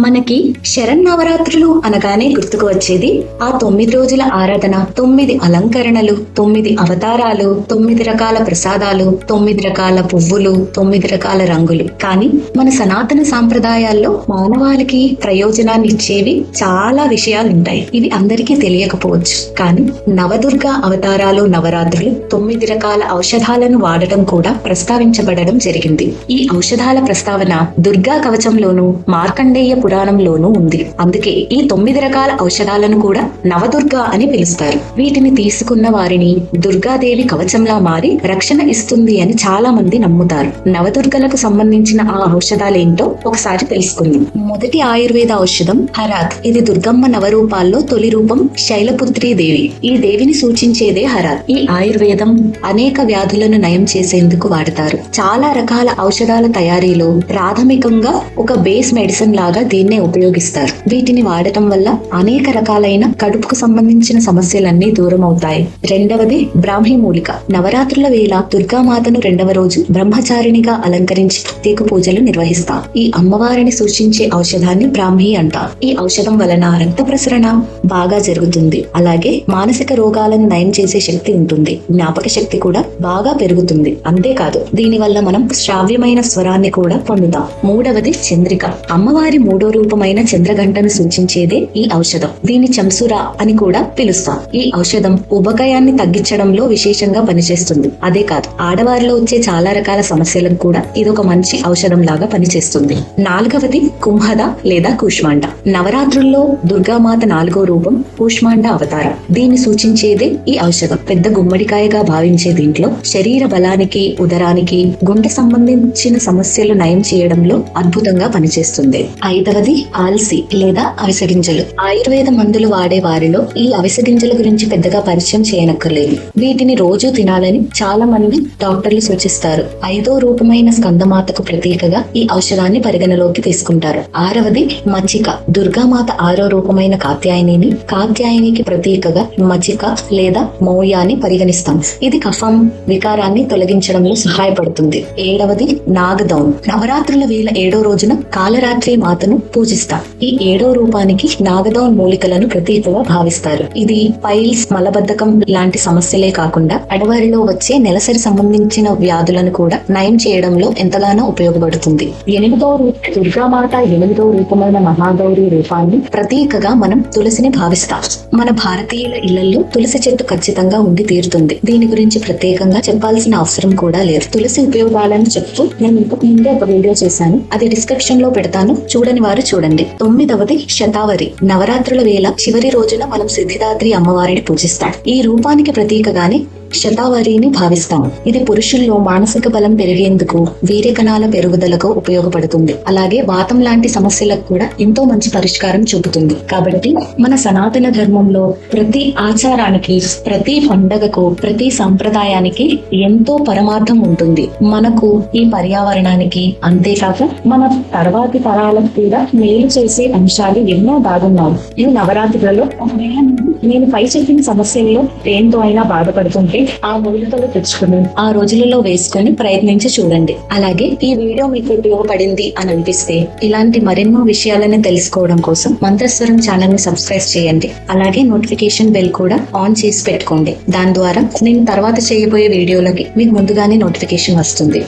మనకి శరన్నవరాత్రులు అనగానే గుర్తుకు వచ్చేది ఆ తొమ్మిది రోజుల ఆరాధన తొమ్మిది అలంకరణలు తొమ్మిది అవతారాలు తొమ్మిది రకాల ప్రసాదాలు తొమ్మిది రకాల పువ్వులు తొమ్మిది రకాల రంగులు. కానీ మన సనాతన సాంప్రదాయాల్లో మానవాళికి ప్రయోజనాన్ని ఇచ్చేవి చాలా విషయాలు ఉంటాయి ఇవి అందరికీ తెలియకపోవచ్చు. కానీ నవదుర్గ అవతారాలు నవరాత్రులు తొమ్మిది రకాల ఔషధాలను వాడటం కూడా ప్రస్తావించబడడం జరిగింది. ఈ ఔషధాల ప్రస్తావన దుర్గా కవచంలోను మార్కండేయ పురాణంలోనూ ఉంది. అందుకే ఈ తొమ్మిది రకాల ఔషధాలను కూడా నవదుర్గ అని పిలుస్తారు. వీటిని తీసుకున్న వారిని దుర్గాదేవి కవచంలా మారి రక్షణ ఇస్తుంది అని చాలా మంది నమ్ముతారు. నవదుర్గలకు సంబంధించిన ఆ ఔషధాలేంటో ఒకసారి తెలుసుకుందాం. మొదటి ఆయుర్వేద ఔషధం హరాత్. ఇది దుర్గమ్మ నవరూపాల్లో తొలి రూపం శైలపుత్రి దేవి. ఈ దేవిని సూచించేదే హరాత్. ఈ ఆయుర్వేదం అనేక వ్యాధులను నయం చేసేందుకు వాడతారు. చాలా రకాల ఔషధాల తయారీలో ప్రాథమికంగా ఒక బేస్ మెడిసిన్ లాగా దీన్నే ఉపయోగిస్తారు. వీటిని వాడటం వల్ల అనేక రకాలైన కడుపుకు సంబంధించిన సమస్యలన్నీ దూరం అవుతాయి రెండవది బ్రాహ్మీ మూలిక. నవరాత్రుల వేళ దుర్గామాతను రెండవ రోజు బ్రహ్మచారిణిగా అలంకరించి ప్రత్యేక పూజలు నిర్వహిస్తాం ఈ అమ్మవారిని సూచించే ఔషధాన్ని బ్రాహ్మీ అంటాం ఈ ఔషధం వలన రక్త ప్రసరణ బాగా జరుగుతుంది. అలాగే మానసిక రోగాలను నయం చేసే శక్తి ఉంటుంది. జ్ఞాపక శక్తి కూడా బాగా పెరుగుతుంది. అంతేకాదు దీని వల్ల మనం శ్రావ్యమైన స్వరాన్ని కూడా పొందుతాం. మూడవది చంద్రిక. అమ్మవారి మూడో రూపమైన చంద్రగంటను సూచించేదే ఈ ఔషధం. దీన్ని చంసురా అని కూడా పిలుస్తాం. ఈ ఔషధం ఉబకాయాన్ని తగ్గించడంలో విశేషంగా పనిచేస్తుంది. అదే కాదు ఆడవారిలో వచ్చే చాలా రకాల సమస్యలకు కూడా ఇది ఒక మంచి ఔషధం లాగా పనిచేస్తుంది. నాలుగవది కుంహద లేదా కూష్మాండ. నవరాత్రుల్లో దుర్గామాత నాలుగో రూపం కూష్మాండ అవతారం. దీన్ని సూచించేదే ఈ ఔషధం. పెద్ద గుమ్మడికాయగా భావించే దీంట్లో శరీర బలానికి ఉదరానికి గుండె సంబంధించిన సమస్యలు నయం చేయడంలో అద్భుతంగా పనిచేస్తుంది. ఐదవది ఆల్సి లేదా అవిసె గింజలు ఆయుర్వేద మందులు వాడే వారిలో ఈ అవిసె గింజల గురించి పెద్దగా పరిచయం చేయనక్కర్లేదు. వీటిని రోజు తినాలని చాలా మంది డాక్టర్లు సూచిస్తారు. ఐదో రూపమైన స్కందమాతకు ప్రతీకగా ఈ ఔషధాన్ని పరిగణలోకి తీసుకుంటారు. ఆరవది మచ్చిక దుర్గామాత ఆరో రూపమైన కాత్యాయనిని కాత్యాయనికి ప్రతీకగా మచ్చిక లేదా మౌయాన్ని పరిగణిస్తాం. ఇది కఫం వికారాన్ని తొలగించడంలో సహాయపడుతుంది. ఏడవది నాగదౌన్ నవరాత్రుల వేళ ఏడో రోజున కాలరాత్రి మాతను పూజిస్తాం. ఈ ఏడో రూపానికి నాగదౌన్ మూలికలను ప్రతీకగా భావిస్తారు. ఇది పైల్స్ మలబద్ధకం లాంటి సమస్యలే కాకుండా అడవారిలో వచ్చే నెలసరి సంబంధించిన వ్యాధులను కూడా నయం చేయడంలో ఎంతగానో ఉపయోగపడుతుంది. ఎనిమిదో దుర్గామాత ఎనిమిదో రూపమైన మహాగౌరి రూపాన్ని ప్రతీకగా మనం తులసిని భావిస్తాం. మన భారతీయుల ఇళ్ళలో తులసి చెట్టు ఖచ్చితంగా ఉండి తీరుతుంది. దీని గురించి ప్రత్యేకంగా చెప్పాల్సిన అవసరం కూడా లేదు. తులసి ఉపయోగాలను చెప్తూ నేను ఇంతకు ముందే ఒక వీడియో చేశాను. అది డిస్క్రిప్షన్లో పెడతాను. చూడని వారు చూడండి. తొమ్మిదవది శతావరి. నవరాత్రుల వేళ చివరి రోజున మనం సిద్ధిదాత్రి అమ్మవారిని పూజిస్తాం. ఈ రూపానికి ప్రతీకగానే శతావరిని భావిస్తాం. ఇది పురుషుల్లో మానసిక బలం పెరిగేందుకు వీర్య కణాల పెరుగుదలకు ఉపయోగపడుతుంది. అలాగే వాతం లాంటి సమస్యలకు కూడా ఎంతో మంచి పరిష్కారం చూపుతుంది. కాబట్టి మన సనాతన ధర్మంలో ప్రతి ఆచారానికి ప్రతి పండగకు ప్రతి సంప్రదాయానికి ఎంతో పరమార్థం ఉంటుంది. మనకు ఈ పర్యావరణానికి అంతేకాక మన తర్వాతి తరాలకు కూడా మేలు చేసే అంశాలు ఎన్నో దాగున్నాయి. ఈ నవరాత్రులలో ఒకవేళ నేను పై చెప్పిన సమస్యల్లో దేంతో అయినా బాధపడుతుంటే ఆ మూలికలు తెచ్చుకుని ఆ రోజులలో వేసుకొని ప్రయత్నించి చూడండి. అలాగే ఈ వీడియో మీకు ఉపయోగపడింది అని అనిపిస్తే ఇలాంటి మరెన్నో విషయాలను తెలుసుకోవడం కోసం మంత్రస్వరం ఛానల్ని సబ్స్క్రైబ్ చేయండి. అలాగే నోటిఫికేషన్ బెల్ కూడా ఆన్ చేసి పెట్టుకోండి. దాని ద్వారా నేను తర్వాత చేయబోయే వీడియోలకి మీకు ముందుగానే నోటిఫికేషన్ వస్తుంది.